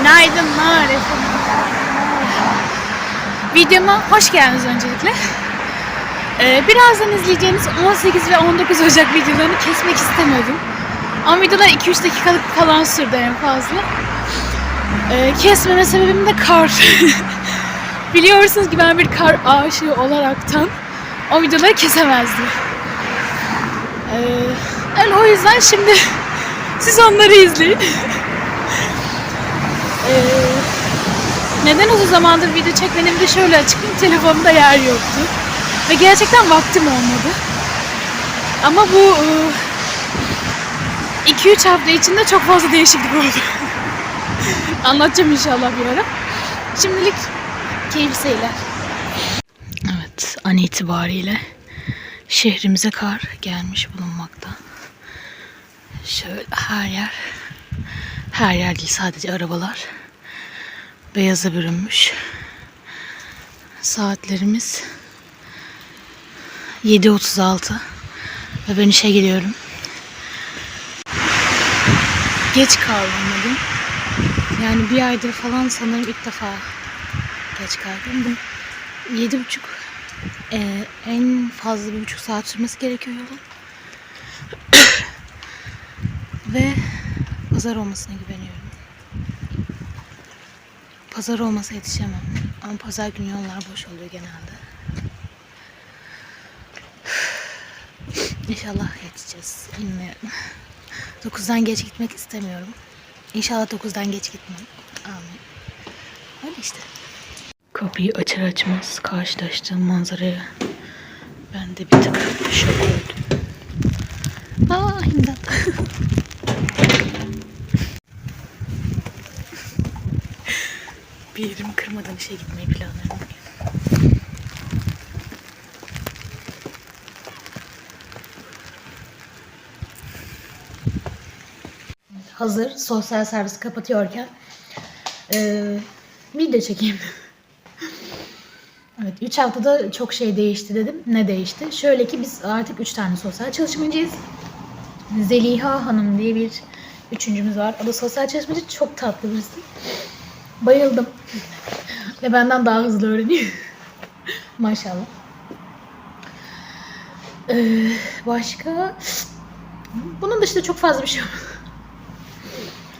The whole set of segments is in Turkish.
Günaydınlar efendim. Videoma hoş geldiniz öncelikle. Ee, birazdan izleyeceğiniz 18 ve 19 Ocak videolarını kesmek istemedim. Ama videolar 2-3 dakikalık falan sürdü en fazla. Ee, kesmeme sebebim de kar. Biliyorsunuz ki ben bir kar aşığı olaraktan o videoları kesemezdim. Ee, öyle o yüzden şimdi siz onları izleyin. Ee, neden uzun zamandır video çekmedim de şöyle açıklayayım. Telefonumda yer yoktu. Ve gerçekten vaktim olmadı. Ama bu 2-3 hafta içinde çok fazla değişiklik oldu. Anlatacağım inşallah bir ara. Şimdilik keyifli seyirler. Evet, an itibariyle şehrimize kar gelmiş bulunmakta. Şöyle her yer, her yer değil sadece arabalar beyaza bürünmüş. Saatlerimiz 7.36 ve ben işe gidiyorum. Geç kaldım Yani bir aydır falan sanırım ilk defa geç kaldım. Yedi buçuk e, en fazla bir buçuk saat sürmesi gerekiyor yolun. ve pazar olmasına güveniyorum. Pazar olmasa yetişemem. Ama pazar günü yollar boş oluyor genelde. İnşallah yetişeceğiz. Bilmiyorum. 9'dan geç gitmek istemiyorum. İnşallah 9'dan geç gitmem. Amin. Öyle işte. Kapıyı açar açmaz karşılaştığım manzaraya ben de bir tık şok oldum. Kırmadan işe gitmeyi planlıyorum. Hazır sosyal servis kapatıyorken eee video çekeyim. evet 3 haftada çok şey değişti dedim. Ne değişti? Şöyle ki biz artık 3 tane sosyal çalışmacıyız. Zeliha Hanım diye bir üçüncümüz var. O da sosyal çalışmacı çok tatlı birisi. Bayıldım. Ve benden daha hızlı öğreniyor. Maşallah. Ee, başka? Bunun dışında çok fazla bir şey yok.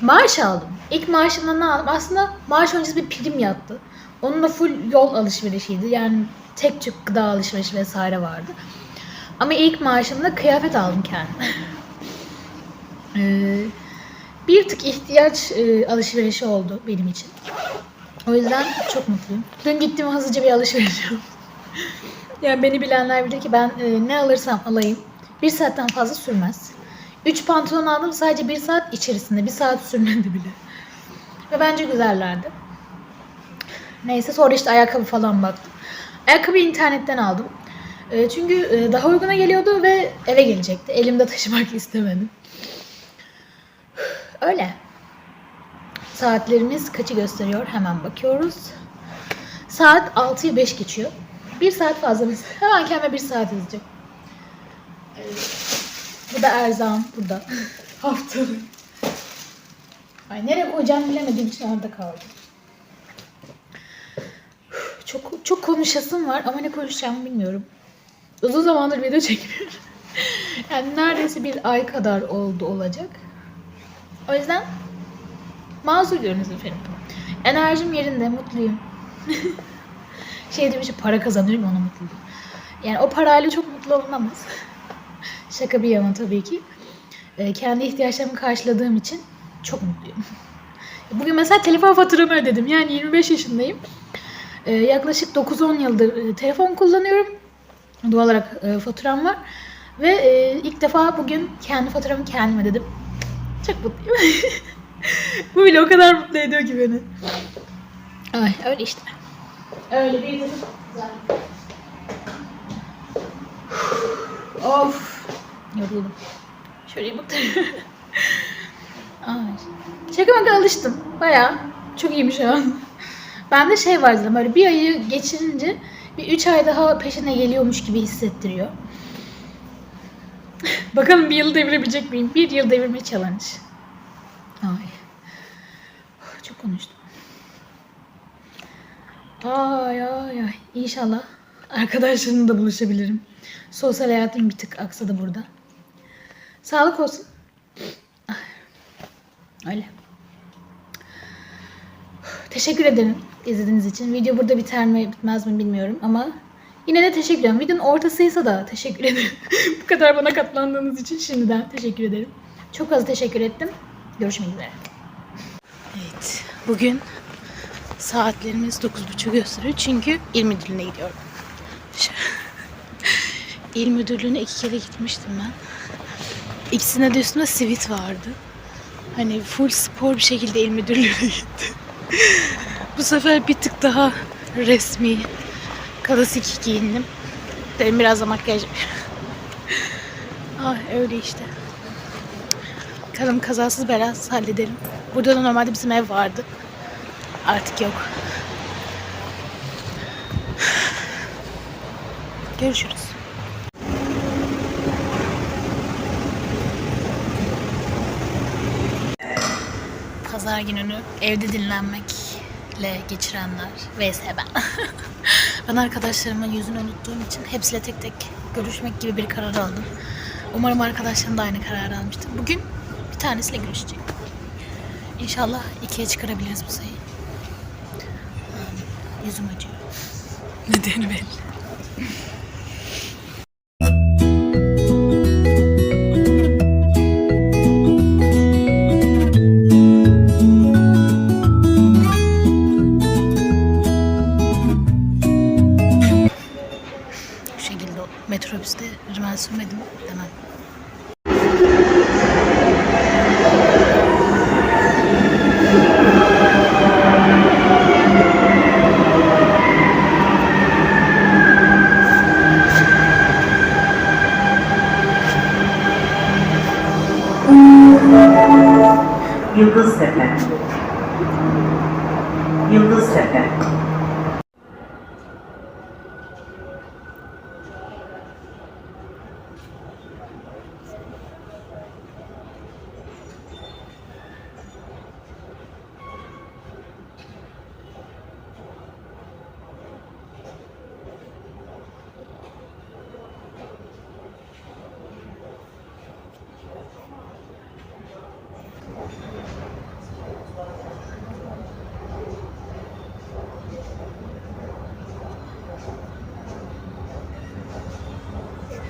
Maaş aldım. İlk maaşımdan ne aldım? Aslında maaş öncesi bir prim yattı. Onunla full yol alışverişiydi. Yani tek tük gıda alışverişi vesaire vardı. Ama ilk maaşımda kıyafet aldım kendime. Ee, bir tık ihtiyaç e, alışverişi oldu benim için. O yüzden çok mutluyum. Dün gittim hızlıca bir alışveriş yaptım. yani beni bilenler bilir ki ben e, ne alırsam alayım bir saatten fazla sürmez. Üç pantolon aldım sadece bir saat içerisinde. Bir saat sürmedi bile. Ve bence güzellerdi. Neyse sonra işte ayakkabı falan baktım. Ayakkabıyı internetten aldım. E, çünkü e, daha uyguna geliyordu ve eve gelecekti. Elimde taşımak istemedim. Öyle. Saatlerimiz kaçı gösteriyor? Hemen bakıyoruz. Saat 6'yı 5 geçiyor. Bir saat fazla mesela. Hemen kendime bir saat yazacağım. Bu da erzağım. Burada. Haftalık. Ay nereye koyacağımı bilemediğim için orada kaldım. Çok çok konuşasım var ama ne konuşacağımı bilmiyorum. Uzun zamandır video çekmiyorum. yani neredeyse bir ay kadar oldu olacak. O yüzden mazur görünüz efendim. Enerjim yerinde, mutluyum. şey demiş para kazanıyorum ona mutluyum. Yani o parayla çok mutlu olunamaz. Şaka bir yana tabii ki. Ee, kendi ihtiyaçlarımı karşıladığım için çok mutluyum. Bugün mesela telefon faturamı ödedim. Yani 25 yaşındayım. Ee, yaklaşık 9-10 yıldır e, telefon kullanıyorum. Doğal olarak e, faturam var. Ve e, ilk defa bugün kendi faturamı kendim ödedim. Çok mutluyum. Bu bile o kadar mutlu ediyor ki beni. Ay öyle işte. Öyle bir güzel. Of. Yoruldum. Şöyle bak. Ay. Şaka maka alıştım. Baya çok iyiyim şu an. Bende şey var zaten böyle bir ayı geçirince bir üç ay daha peşine geliyormuş gibi hissettiriyor. Bakalım bir yıl devirebilecek miyim? Bir yıl devirme challenge. Ay. Konuştum. Ay ay ay. İnşallah arkadaşlarımla da buluşabilirim. Sosyal hayatım bir tık aksadı burada. Sağlık olsun. Ay. Öyle. Teşekkür ederim izlediğiniz için. Video burada biter mi bitmez mi bilmiyorum ama yine de teşekkür ederim. Videonun ortasıysa da teşekkür ederim. Bu kadar bana katlandığınız için şimdiden teşekkür ederim. Çok az teşekkür ettim. Görüşmek üzere. Bugün saatlerimiz 9.30 gösteriyor. Çünkü il müdürlüğüne gidiyorum. İl müdürlüğüne iki kere gitmiştim ben. İkisine de üstümde sivit vardı. Hani full spor bir şekilde il müdürlüğüne gittim. Bu sefer bir tık daha resmi, klasik giyindim. Dedim biraz da makyaj. ah öyle işte. Bakalım kazasız belasız halledelim. Burada da normalde bizim ev vardı. Artık yok. Görüşürüz. Pazar gününü evde dinlenmekle geçirenler vs ben. ben arkadaşlarımın yüzünü unuttuğum için hepsiyle tek tek görüşmek gibi bir karar aldım. Umarım arkadaşlarım da aynı kararı almıştır. Bugün bir tanesiyle görüşeceğim. İnşallah ikiye çıkarabiliriz bu sayıyı. Yüzüm acıyor. Nedeni belli. Metrobüste rimel sürmedim demem. YouTube step है YouTube step है